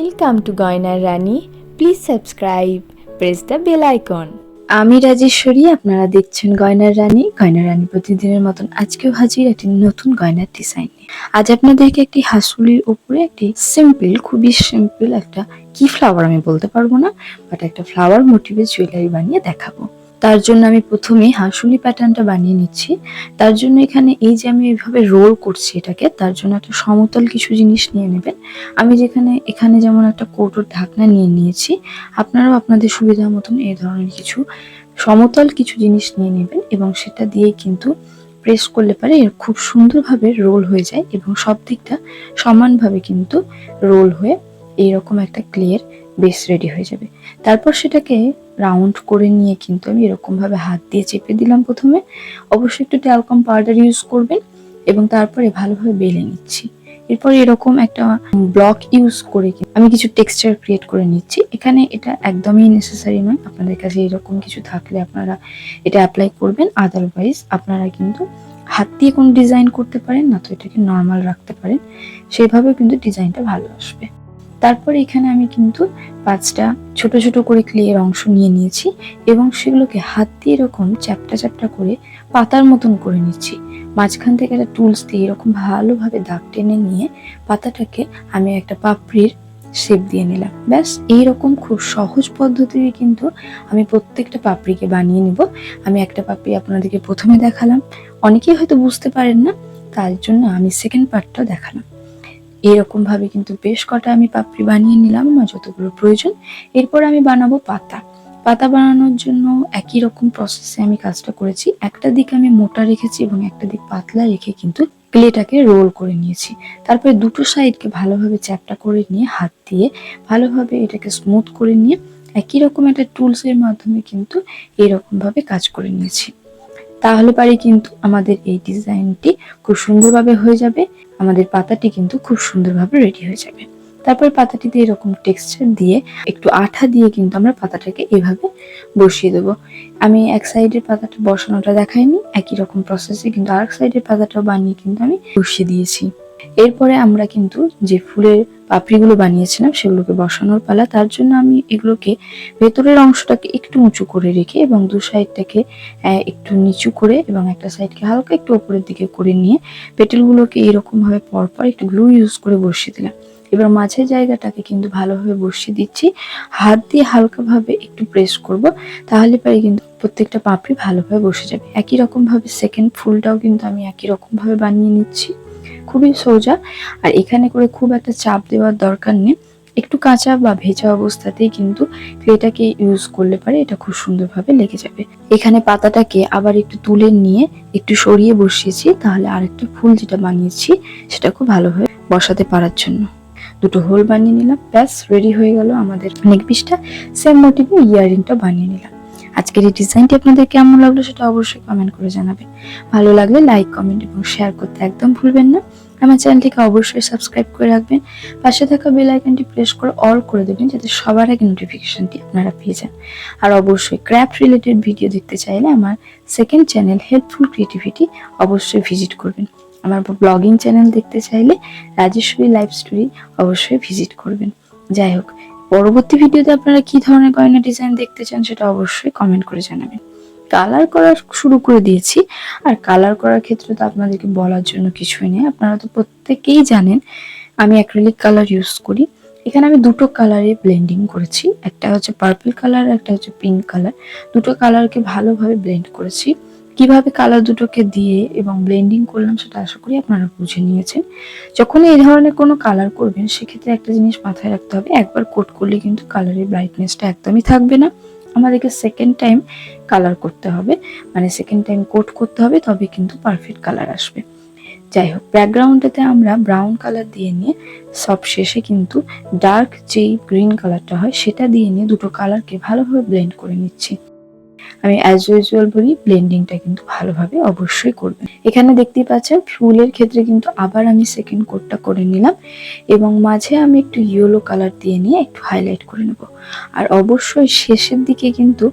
Welcome to গয়নার রানী please subscribe press the bell icon আমি রাজেশ্বরী, আপনারা দেখছেন গয়নার রানী গয়নার রানী প্রতিদিনের মতন আজকেও হাজির একটি নতুন গয়নার ডিজাইন নিয়ে। আজ আপনাদেরকে একটি হাসুলির উপরে একটি সিম্পল খুবই সিম্পল একটা কি ফ্লাওয়ার আমি বলতে পারব না বাট একটা ফ্লাওয়ার মোটিভে জুয়েলারি বানিয়ে দেখাবো। তার জন্য আমি প্রথমে হাসুলি প্যাটার্নটা বানিয়ে নিচ্ছি। তার জন্য এখানে এই যে আমি এইভাবে রোল করছি এটাকে, তার জন্য একটা সমতল কিছু জিনিস নিয়ে নেবেন। আমি যেখানে, এখানে যেমন একটা কৌটোর ঢাকনা নিয়ে নিয়েছি, আপনারাও আপনাদের সুবিধা মতন এই ধরনের কিছু সমতল কিছু জিনিস নিয়ে নেবেন এবং সেটা দিয়েই কিন্তু প্রেস করলে পারে এর খুব সুন্দরভাবে রোল হয়ে যায় এবং সব দিকটা সমানভাবে কিন্তু রোল হয়ে এইরকম একটা ক্লিয়ার বেস রেডি হয়ে যাবে। তারপর সেটাকে রাউন্ড করে নিয়ে কিন্তু আমি এরকমভাবে হাত দিয়ে চেপে দিলাম প্রথমে। অবশ্যই একটু ট্যালকম পাউডার ইউজ করবেন এবং তারপরে ভালোভাবে বেলে নিচ্ছি। এরপর এরকম একটা ব্লক ইউজ করে আমি কিছু টেক্সচার ক্রিয়েট করে নিচ্ছি। এখানে এটা একদমই নেসেসারি নয়। আপনাদের কাছে এরকম কিছু থাকলে আপনারা এটা অ্যাপ্লাই করবেন। আদারওয়াইজ আপনারা কিন্তু হাত দিয়ে কোনো ডিজাইন করতে পারেন না, তো এটাকে নর্মাল রাখতে পারেন। সেভাবেও কিন্তু ডিজাইনটা ভালো আসবে। তারপরে এখানে আমি কিন্তু পাঁচটা ছোট ছোট করে ক্লিয়ের অংশ নিয়ে নিয়েছি এবং সেগুলোকে হাত দিয়ে এরকম চ্যাপটা চ্যাপটা করে পাতার মতন করে নিচ্ছি। মাঝখান থেকে একটা টুলস দিয়ে এরকম ভালোভাবে দাগ টেনে নিয়ে পাতাটাকে আমি একটা পাপড়ির শেপ দিয়ে নিলাম। ব্যাস, এইরকম খুব সহজ পদ্ধতিতে কিন্তু আমি প্রত্যেকটা পাপড়িকে বানিয়ে নিব। আমি একটা পাপড়ি আপনাদেরকে প্রথমে দেখালাম। অনেকেই হয়তো বুঝতে পারেন না, তার জন্য আমি সেকেন্ড পার্টটাও দেখালাম। এরকম ভাবে কিন্তু বেশ কটা আমি পাপড়ি বানিয়ে নিলাম, আমার যতগুলো প্রয়োজন। এরপর আমি বানাবো পাতা। পাতা বানানোর জন্য একই রকম প্রসেসে আমি কাজটা করেছি। একটা দিক আমি মোটা রেখেছি এবং একটা দিক পাতলা রেখে কিন্তু ক্লেটাকে রোল করে নিয়েছি। তারপরে দুটো সাইডকে ভালোভাবে চ্যাপটা করে নিয়ে হাত দিয়ে ভালোভাবে এটাকে স্মুথ করে নিয়ে একই রকম একটা টুলসের মাধ্যমে কিন্তু এরকমভাবে কাজ করে নিয়েছি। তাহলে পারে কিন্তু আমাদের এই ডিজাইনটি খুব সুন্দরভাবে হয়ে যাবে। আমাদের পাতাটি কিন্তু খুব সুন্দরভাবে রেডি হয়ে যাবে। তারপর পাতাটিতে এরকম টেক্সচার দিয়ে একটু আঠা দিয়ে কিন্তু আমরা পাতাটাকে এভাবে বসিয়ে দেবো। আমি এক সাইডের পাতাটা বসানোটা দেখাইনি, একই রকম প্রসেসে কিন্তু আরেক সাইডের পাতাটাও বানিয়ে কিন্তু আমি বসিয়ে দিয়েছি। এরপরে আমরা কিন্তু যে ফুলের পাপড়িগুলো বানিয়েছিলাম সেগুলোকে বসানোর পালা, তার জন্য আমি এগুলোকে ভেতরের অংশটাকে একটু উঁচু করে রেখে এবং দু সাইডটাকে একটু নিচু করে এবং একটা সাইডকে হালকা একটু ওপরের দিকে করে নিয়ে পেটেলগুলোকে এরকম ভাবে পরপর একটু গ্লু ইউজ করে বসিয়ে দিলাম। এবার মাঝের জায়গাটাকে কিন্তু ভালোভাবে বসিয়ে দিচ্ছি। হাত দিয়ে হালকাভাবে একটু প্রেস করব, তাহলে পরে কিন্তু প্রত্যেকটা পাপড়ি ভালোভাবে বসে যাবে। একই রকম ভাবে সেকেন্ড ফুলটাও কিন্তু আমি একই রকম ভাবে বানিয়ে নিচ্ছি। খুবই সোজা। আর এখানে করে খুব একটা চাপ দেওয়ার দরকার নেই। একটু কাঁচা বা ভেজা অবস্থাতেই কিন্তু ক্লেটাকে ইউজ করলে পারে, এটা খুব সুন্দরভাবে লেগে যাবে। এখানে পাতাটাকে আবার একটু তুলে নিয়ে একটু সরিয়ে বসিয়েছি, তাহলে আরেকটা ফুল যেটা বানিয়েছি, সেটা খুব ভালোভাবে বসাতে পারার জন্য। দুটো হোল বানিয়ে নিলাম, ব্যাস রেডি হয়ে গেল আমাদের নেক পিসটা সেম মোটিভে ইয়াররিংটা বানিয়ে নিলাম। আজকের এই ডিজাইনটি আপনাদের কেমন লাগল সেটা অবশ্যই কমেন্ট করে জানাবেন। ভালো লাগলে লাইক কমেন্ট এবং শেয়ার করতে একদম ভুলবেন না। আমার চ্যানেলটিকে অবশ্যই সাবস্ক্রাইব করে রাখবেন। পাশে থাকা বেল আইকনটি প্রেস করে অল করে দেবেন যাতে সবার আগে নোটিফিকেশনটি আপনারা পেয়ে যান। আর অবশ্যই ক্র্যাফট রিলেটেড ভিডিও দেখতে চাইলে আমার সেকেন্ড চ্যানেল হেল্পফুল ক্রিয়েটিভিটি অবশ্যই ভিজিট করবেন। আমার ব্লগিং চ্যানেল দেখতে চাইলে রাজেশ্বরী লাইফ স্টোরি অবশ্যই ভিজিট করবেন। যাই হোক পরবর্তী ভিডিওতে আপনারা কি ধরনের গয়না ডিজাইন দেখতে চান সেটা অবশ্যই কমেন্ট করে জানাবেন। কালার করা শুরু করে দিয়েছি, আর কালার করার ক্ষেত্রে তো আপনাদেরকে বলার জন্য কিছুই নেই। আপনারা তো প্রত্যেকেই জানেন, আমি অ্যাক্রিলিক কালার ইউজ করি। এখানে আমি দুটো কালারে ব্লেন্ডিং করেছি, একটা হচ্ছে পার্পল কালার একটা হচ্ছে পিঙ্ক কালার দুটো কালারকে ভালোভাবে ব্লেন্ড করেছি। কীভাবে কালার দুটোকে দিয়ে এবং ব্লেন্ডিং করলাম সেটা আশা করি আপনারা বুঝে নিয়েছেন। যখন এই ধরনের কোনো কালার করবেন, সেক্ষেত্রে একটা জিনিস মাথায় রাখতে হবে, একবার কোট করলে কিন্তু কালারের ব্রাইটনেসটা একদমই থাকবে না। আমাদেরকে সেকেন্ড টাইম কালার করতে হবে মানে সেকেন্ড টাইম কোট করতে হবে তবে কিন্তু পারফেক্ট কালার আসবে। যাই হোক ব্যাকগ্রাউন্ডটাতে আমরা ব্রাউন কালার দিয়ে নিয়ে সব শেষে কিন্তু ডার্ক যেই গ্রিন কালারটা হয়, সেটা দিয়ে নিয়ে দুটো কালারকে ভালোভাবে ব্লেন্ড করে নিচ্ছি। আমি অ্যাজ ইউজুয়াল বলি ব্লেন্ডিংটা কিন্তু ভালোভাবে অবশ্যই করবেন। এখানে দেখতেই পাচ্ছেন, ফুলের ক্ষেত্রে কিন্তু আবার আমি সেকেন্ড কোটটা করে নিলাম এবং মাঝে আমি একটু ইয়েলো কালার দিয়ে নিয়ে একটু হাইলাইট করে নেব। আর অবশ্যই শেষের দিকে কিন্তু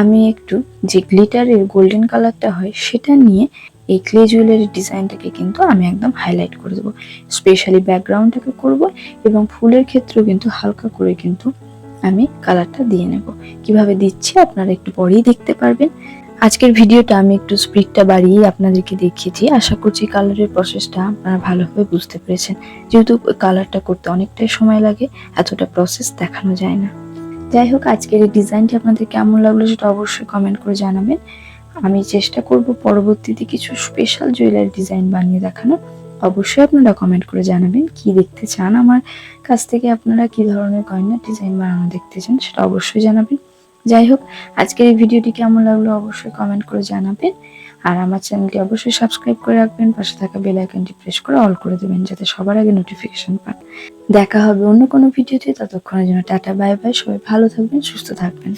আমি একটু যে গ্লিটারের গোল্ডেন কালারটা হয়, সেটা নিয়ে এই ক্লে জুয়েলারি ডিজাইনটাকে কিন্তু আমি একদম হাইলাইট করে দেবো। স্পেশালি ব্যাকগ্রাউন্ডটাকে করব এবং ফুলের ক্ষেত্রেও কিন্তু হালকা করে কিন্তু আমি কালারটা দিয়ে নেব। কীভাবে দিচ্ছি আপনারা একটু পরেই দেখতে পারবেন। আজকের ভিডিওটা আমি একটু স্পিডটা বাড়িয়ে আপনাদেরকে দেখিয়েছি। আশা করছি কালারের প্রসেসটা আপনারা ভালোভাবে বুঝতে পেরেছেন। যেহেতু কালারটা করতে অনেকটাই সময় লাগে, এতটা প্রসেস দেখানো যায় না। যাই হোক, আজকের এই ডিজাইনটি আপনাদের কেমন লাগল সেটা অবশ্যই কমেন্ট করে জানাবেন। আমি চেষ্টা করব পরবর্তীতে কিছু স্পেশাল জুয়েলারি ডিজাইন বানিয়ে দেখানো অবশ্যই আপনারা কমেন্ট করে জানাবেন কি দেখতে চান। আমার কাছ থেকে আপনারা কি ধরনের গয়না ডিজাইন বানানো দেখতে চান সেটা অবশ্যই জানাবেন। যাই হোক, আজকের এই ভিডিওটি কেমন লাগল অবশ্যই কমেন্ট করে জানাবেন। আর আমার চ্যানেলটি অবশ্যই সাবস্ক্রাইব করে রাখবেন। পাশে থাকা বেল আইকনটি প্রেস করে অল করে দেবেন যাতে সবার আগে নোটিফিকেশন পান। দেখা হবে অন্য কোনো ভিডিওতে। ততক্ষণের জন্য টাটা বাই বাই সবাই ভালো থাকবেন, সুস্থ থাকবেন।